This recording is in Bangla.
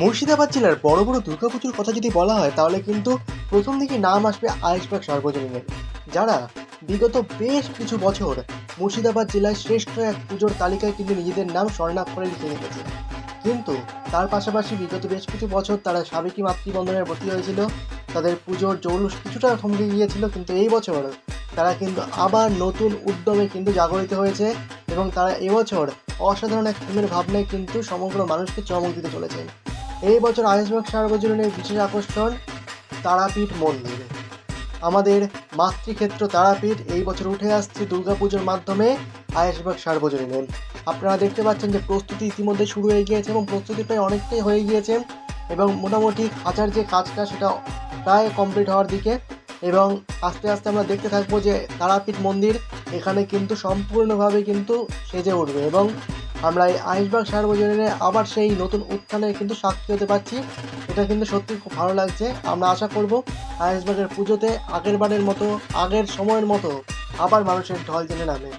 মুর্শিদাবাদ জেলার বড় বড় দুর্গাপুজোর কথা যদি বলা হয়, তাহলে কিন্তু প্রথম দিকে নাম আসবে আয়েশবাগ সার্বজনীনের যারা বিগত বেশ কিছু বছর মুর্শিদাবাদ জেলায় শ্রেষ্ঠ এক পুজোর তালিকায় কিন্তু নিজেদের নাম স্বর্ণাক্ষরে লিখে রেখেছে। কিন্তু তার পাশাপাশি বিগত বেশ কিছু বছর তারা সাবেকি মাতৃবন্ধনের ভর্তি হয়েছিল, তাদের পুজোর জৌলুস কিছুটা থমকে গিয়েছিল, কিন্তু এই বছর তারা কিন্তু আবার নতুন উদ্যমে কিন্তু জাগরিত হয়েছে এবং তারা এবছর অসাধারণ এক থিমের ভাবনায় কিন্তু সমগ্র মানুষকে চমক দিতে চলেছে। এই বছর আয়ুষ্মান সার্বজনীনের বিশেষ আকর্ষণ তারাপীঠ মন্দির। আমাদের মাতৃক্ষেত্র তারাপীঠ এই বছর উঠে আসছে দুর্গাপুজোর মাধ্যমে আয়েশবাগ সার্বজনীনের আপনারা দেখতে পাচ্ছেন যে প্রস্তুতি ইতিমধ্যে শুরু হয়ে গিয়েছে এবং প্রস্তুতি প্রায় অনেকটাই হয়ে গিয়েছে এবং মোটামুটি খাঁচার যে কাজটা সেটা প্রায় কমপ্লিট হওয়ার দিকে এবং আস্তে আস্তে আমরা দেখতে থাকব যে তারাপীঠ মন্দির এখানে কিন্তু সম্পূর্ণভাবে কিন্তু সেজে উঠবে এবং আমরা এই আইসবাগ সার্বজনীনে আবার সেই নতুন উত্থানে কিন্তু সাক্ষী হতে পারছি। এটা কিন্তু সত্যি খুব ভালো লাগছে। আমরা আশা করব আইসবাগের পুজোতে আগের বারের মতো, আগের সময়ের মতো আবার মানুষের ঢল জেনে নামে।